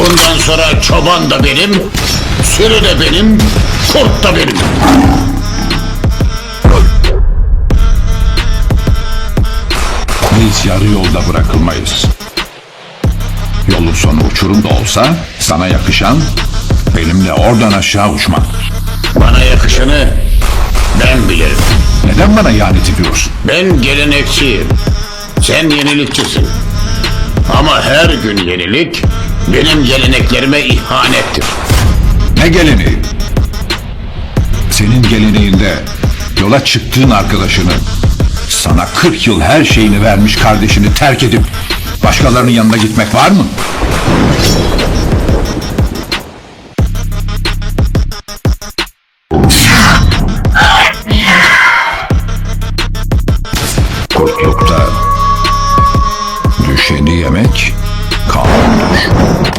Bundan sonra çoban da benim, sürü de benim, kurt da benim. Biz yarı yolda bırakılmayız. Yolun sonu uçurum da olsa sana yakışan benimle oradan aşağı uçmak. Bana yakışanı ben bilirim. Neden bana ihanet ediyorsun? Ben gelenekçiyim. Sen yenilikçisin. Ama her gün yenilik benim geleneklerime ihanettir. Ne geleneği? Senin geleneğinde yola çıktığın arkadaşını, sana 40 yıl her şeyini vermiş kardeşini terk edip başkalarının yanına gitmek var mı? Korkulukta düşeni yemek Yeah.